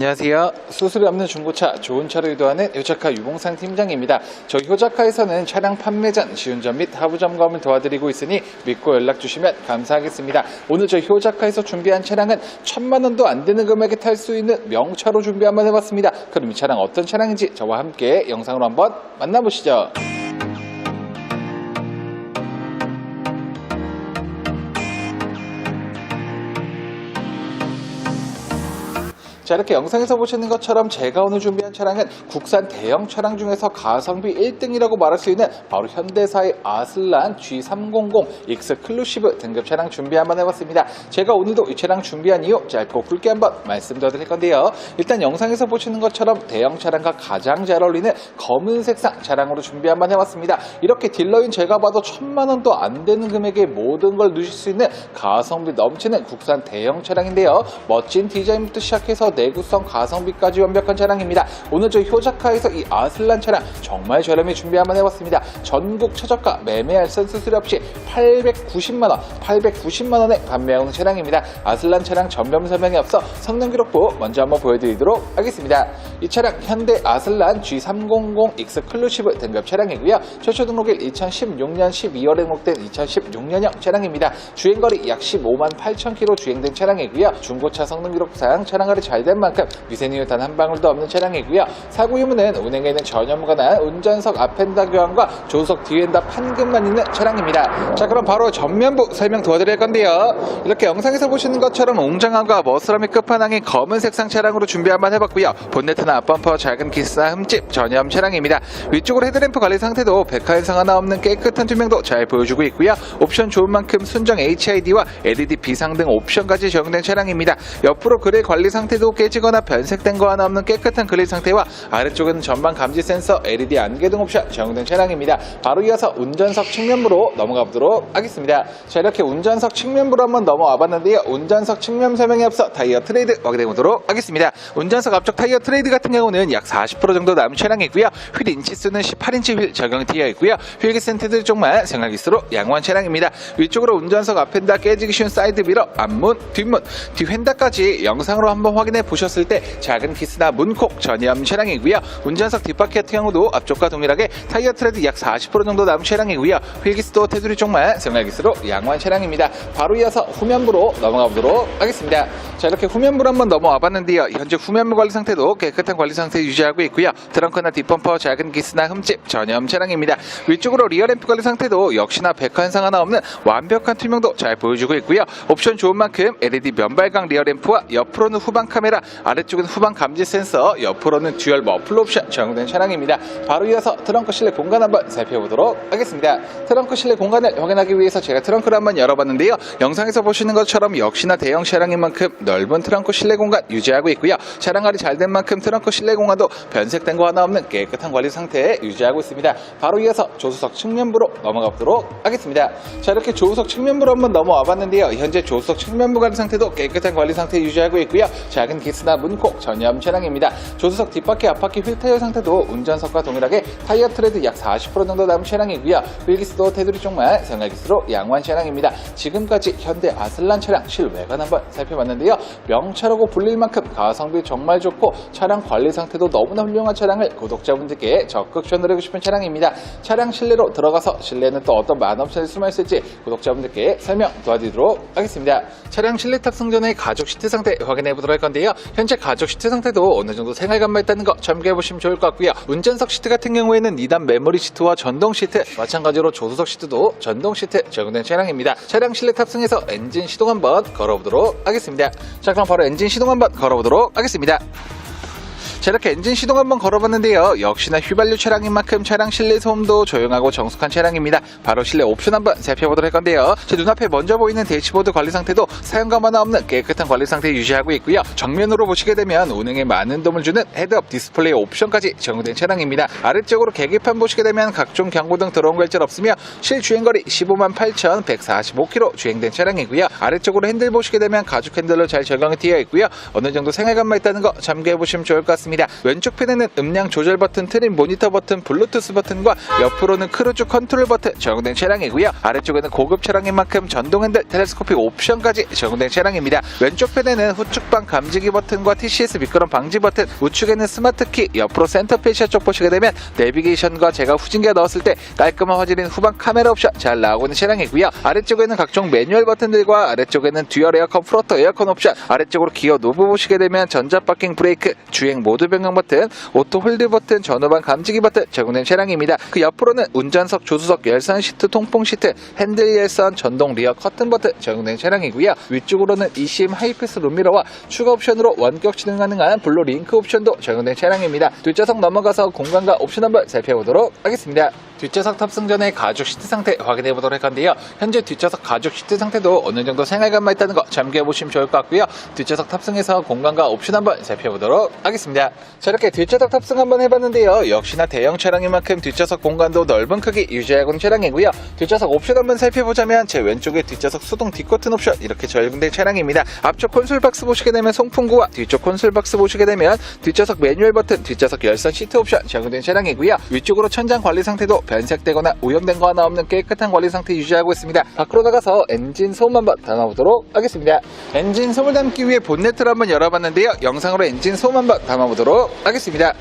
안녕하세요. 수수료 없는 중고차, 좋은 차를 유도하는 효자카 유봉상 팀장입니다. 저희 효자카에서는 차량 판매 전 시운전 및 하부 점검을 도와드리고 있으니 믿고 연락 주시면 감사하겠습니다. 오늘 저희 효자카에서 준비한 차량은 천만 원도 안 되는 금액에 탈 수 있는 명차로 준비 한번 해봤습니다. 그럼 이 차량 어떤 차량인지 저와 함께 영상으로 한번 만나보시죠. 자 이렇게 영상에서 보시는 것처럼 제가 오늘 준비한 차량은 국산 대형 차량 중에서 가성비 1등이라고 말할 수 있는 바로 현대사의 아슬란 G300 익스클루시브 등급 차량 준비 한번 해봤습니다. 제가 오늘도 이 차량 준비한 이유 짧고 굵게 한번 말씀드릴 건데요. 일단 영상에서 보시는 것처럼 대형 차량과 가장 잘 어울리는 검은 색상 차량으로 준비 한번 해봤습니다. 이렇게 딜러인 제가 봐도 천만 원도 안 되는 금액에 모든 걸 누실 수 있는 가성비 넘치는 국산 대형 차량인데요. 멋진 디자인부터 시작해서 내구성 가성비까지 완벽한 차량입니다. 오늘 저희 효자카에서 이 아슬란 차량 정말 저렴히 준비 한번 해봤습니다. 전국 최저가 매매할 선 수수료 없이 890만원, 890만원에 판매하는 차량입니다. 아슬란 차량 전면 설명에 앞서 성능 기록부 먼저 한번 보여드리도록 하겠습니다. 이 차량 현대 아슬란 G300 익스클루시브 등급 차량이고요. 최초 등록일 2016년 12월에 등록된 2016년형 차량입니다. 주행거리 약 15만 8천 킬로 주행된 차량이고요. 중고차 성능 기록상 차량 거리 잘된 만큼 미세누유 단 한 방울도 없는 차량이고요. 사고 유무는 운행에는 전혀 무관한 운전석 앞엔다 교환과 조수석 뒤엔다 판금만 있는 차량입니다. 자 그럼 바로 전면부 설명 도와드릴 건데요. 이렇게 영상에서 보시는 것처럼 웅장함과 머슬함이 끝판왕인 검은 색상 차량으로 준비 한번 해봤고요. 본네트나 앞범퍼 작은 기스나 흠집 전염 차량입니다. 위쪽으로 헤드램프 관리 상태도 백화 현상 하나 없는 깨끗한 투명도 잘 보여주고 있고요. 옵션 좋은 만큼 순정 HID와 LED 비상 등 옵션까지 적용된 차량입니다. 옆으로 그릴 관리 상태도 깨지거나 변색된 거 하나 없는 깨끗한 그릴 상태와 아래쪽에는 전방 감지 센서, LED 안개등 옵션 적용된 차량입니다. 바로 이어서 운전석 측면부로 넘어가 보도록 하겠습니다. 자 이렇게 운전석 측면부로 한번 넘어와 봤는데요. 운전석 측면 설명에 앞서 타이어 트레이드 확인해 보도록 하겠습니다. 운전석 앞쪽 타이어 트레이드 같은 경우는 약 40% 정도 남은 차량이고요. 휠 인치수는 18인치 휠 적용이 되어 있고요. 휠기 센트들 쪽만 생활기수로 양호한 차량입니다. 위쪽으로 운전석 앞엔다 깨지기 쉬운 사이드 미러, 앞문, 뒷문, 뒤 휀다까지 영상으로 한번 확인해 보셨을 때 작은 기스나 문콕 전염 차량이고요. 운전석 뒷바퀴 같은 경우도 앞쪽과 동일하게 타이어 트레드 약 40% 정도 남은 차량이고요. 휠기스도 테두리 쪽만 생활기수로 양호한 차량입니다. 바로 이어서 후면부로 넘어가 보도록 하겠습니다. 자 이렇게 후면부로 한번 넘어와 봤는데요. 현재 후면부 관리 상태도 깨끗한 관리 상태 유지하고 있고요. 트렁크나 뒷범퍼 작은 기스나 흠집 전염 차량입니다. 위쪽으로 리어 램프 관리 상태도 역시나 백화 현상 하나 없는 완벽한 투명도 잘 보여주고 있고요. 옵션 좋은 만큼 LED 면발광 리어 램프와 옆으로는 후방 카메라, 아래쪽은 후방 감지 센서, 옆으로는 듀얼 머플러 옵션 적용된 차량입니다. 바로 이어서 트렁크 실내 공간 한번 살펴보도록 하겠습니다. 트렁크 실내 공간을 확인하기 위해서 제가 트렁크를 한번 열어봤는데요. 영상에서 보시는 것처럼 역시나 대형 차량인 만큼 넓은 트렁크 실내 공간 유지하고 있고요. 차량 관리 잘 된 만큼 트렁크 실내 공간도 변색된 거 하나 없는 깨끗한 관리 상태 유지하고 있습니다. 바로 이어서 조수석 측면부로 넘어가 보도록 하겠습니다. 자 이렇게 조수석 측면부로 한번 넘어와 봤는데요. 현재 조수석 측면부 관리 상태도 깨끗한 관리 상태 유지하고 있고요. 작은 기스나 문콕 전염 차량입니다. 조수석 뒷바퀴 앞바퀴 휠 타이어 상태도 운전석과 동일하게 타이어 트레드 약 40% 정도 남은 차량이고요. 휠기스도 테두리 쪽만 생활기스로 양호한 차량입니다. 지금까지 현대 아슬란 차량 실외관 한번 살펴봤는데요. 명차라고 불릴 만큼 가성비 정말 좋고 차량 관리 상태도 너무나 훌륭한 차량을 구독자분들께 적극 추천드리고 싶은 차량입니다. 차량 실내로 들어가서 실내는 또 어떤 만옵션이 숨어 있을지 구독자분들께 설명 도와드리도록 하겠습니다. 차량 실내 탑승 전에 가죽 시트 상태 확인해 보도록 할 건데 요. 현재 가죽 시트 상태도 어느 정도 생활감만 있다는 거 참고해 보시면 좋을 것 같고요. 운전석 시트 같은 경우에는 2단 메모리 시트와 전동 시트, 마찬가지로 조수석 시트도 전동 시트 적용된 차량입니다. 차량 실내 탑승해서 엔진 시동 한번 걸어보도록 하겠습니다. 자, 그럼 바로 엔진 시동 한번 걸어보도록 하겠습니다. 자 이렇게 엔진 시동 한번 걸어봤는데요. 역시나 휘발유 차량인 만큼 차량 실내 소음도 조용하고 정숙한 차량입니다. 바로 실내 옵션 한번 살펴보도록 할 건데요. 제 눈앞에 먼저 보이는 대시보드 관리 상태도 사용감 하나 없는 깨끗한 관리 상태 유지하고 있고요. 정면으로 보시게 되면 운행에 많은 도움을 주는 헤드업 디스플레이 옵션까지 적용된 차량입니다. 아래쪽으로 계기판 보시게 되면 각종 경고등 들어온 글자 없으며 실주행거리 15만 8,145km 주행된 차량이고요. 아래쪽으로 핸들 보시게 되면 가죽 핸들로 잘 적용이 되어 있고요. 어느 정도 생활감만 있다는 거 참고해 보시면 좋을 것 같습니다 왼쪽 편에는 음량 조절 버튼 트림 모니터 버튼 블루투스 버튼과 옆으로는 크루즈 컨트롤 버튼 적용된 차량이고요. 아래쪽에는 고급 차량인 만큼 전동 핸들 텔레스코픽 옵션까지 적용된 차량입니다. 왼쪽 편에는 후측방 감지기 버튼과 TCS 미끄럼 방지 버튼 우측에는 스마트키 옆으로 센터 페시아 쪽 보시게 되면 내비게이션과 제가 후진기어 넣었을 때 깔끔한 화질인 후방 카메라 옵션 잘 나오고 있는 차량이고요. 아래쪽에는 각종 매뉴얼 버튼들과 아래쪽에는 듀얼 에어컨 프로토 에어컨 옵션 아래쪽으로 기어 노브 보시게 되면 전자 파킹 브레이크 주행 모드 변경 버튼 오토 홀드 버튼 전후방 감지기 버튼 적용된 차량입니다. 그 옆으로는 운전석 조수석 열선 시트 통풍 시트 핸들 열선 전동 리어 커튼 버튼 적용된 차량이고요. 위쪽으로는 ECM 하이패스 룸미러와 추가 옵션으로 원격 진행 가능한 블루 링크 옵션도 적용된 차량입니다. 뒷좌석 넘어가서 공간과 옵션 한번 살펴보도록 하겠습니다 뒷좌석 탑승 전에 가죽 시트 상태 확인해 보도록 할 건데요. 현재 뒷좌석 가죽 시트 상태도 어느 정도 생활감만 있다는 거 참고해 보시면 좋을 것 같고요. 뒷좌석 탑승해서 공간과 옵션 한번 살펴보도록 하겠습니다. 자 이렇게 뒷좌석 탑승 한번 해봤는데요. 역시나 대형 차량인 만큼 뒷좌석 공간도 넓은 크기 유지하고 있는 차량이고요. 뒷좌석 옵션 한번 살펴보자면 제 왼쪽에 뒷좌석 수동 뒷커튼 옵션 이렇게 적용된 차량입니다. 앞쪽 콘솔 박스 보시게 되면 송풍구와 뒤쪽 콘솔 박스 보시게 되면 뒷좌석 매뉴얼 버튼, 뒷좌석 열선 시트 옵션 적용된 차량이고요. 위쪽으로 천장 관리 상태도 변색되거나 오염된 거 하나 없는 깨끗한 관리 상태 유지하고 있습니다. 밖으로 나가서 엔진 소음 한번 담아보도록 하겠습니다. 엔진 소음을 담기 위해 본네트를 한번 열어봤는데요. 영상으로 엔진 소음 한번 담아보도록 하겠습니다.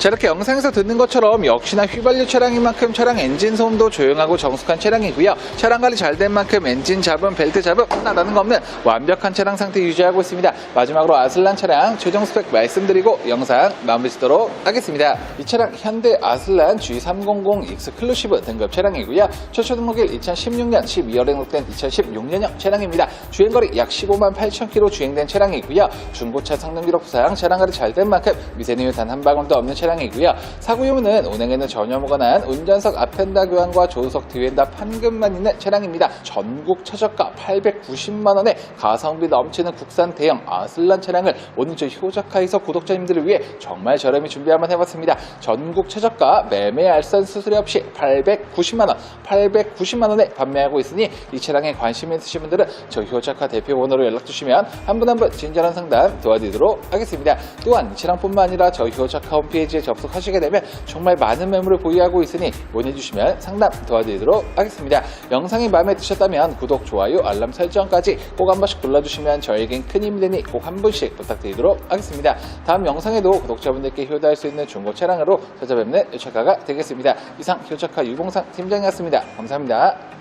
자 이렇게 영상에서 듣는 것처럼 역시나 휘발유 차량인 만큼 차량 엔진 소음도 조용하고 정숙한 차량이고요. 차량 관리 잘 된 만큼 엔진 잡음, 벨트 잡음 하나다는 거 없는 완벽한 차량 상태 유지하고 있습니다. 마지막으로 아슬란 차량 최종 스펙 말씀드리고 영상 마무리 짓도록 하겠습니다. 이 차량 현대 아슬란 G300 익스클루시브 등급 차량이고요. 최초 등록일 2016년 12월에 등록된 2016년형 차량입니다. 주행거리 약 15만 8천 킬로 주행된 차량이고요. 중고차 성능 기록 부상 차량 관리 잘 된 만큼 미세누유 단 한 방울도 없는 차량 이고요. 사고 유무는 운행에는 전혀 무관한 운전석 앞펜다 교환과 조수석 뒤엔다 판금만 있는 차량입니다. 전국 최저가 890만 원에 가성비 넘치는 국산 대형 아슬란 차량을 오늘 저희 효자카에서 구독자님들을 위해 정말 저렴히 준비 한번 해봤습니다. 전국 최저가 매매 알선 수수료 없이 890만 원, 890만 원에 판매하고 있으니 이 차량에 관심 있으신 분들은 저희 효자카 대표 번호로 연락 주시면 한 분 한 분 친절한 상담 도와드리도록 하겠습니다. 또한 이 차량뿐만 아니라 저희 효자카 홈페이지에 접속하시게 되면 정말 많은 매물을 보유하고 있으니 문의 주시면 상담 도와드리도록 하겠습니다. 영상이 마음에 드셨다면 구독, 좋아요, 알람 설정까지 꼭 한 번씩 눌러주시면 저에겐 큰 힘이 되니 꼭 한 분씩 부탁드리도록 하겠습니다. 다음 영상에도 구독자분들께 효도할 수 있는 중고 차량으로 찾아뵙는 효차카가 되겠습니다. 이상 효차카 유봉상 팀장이었습니다. 감사합니다.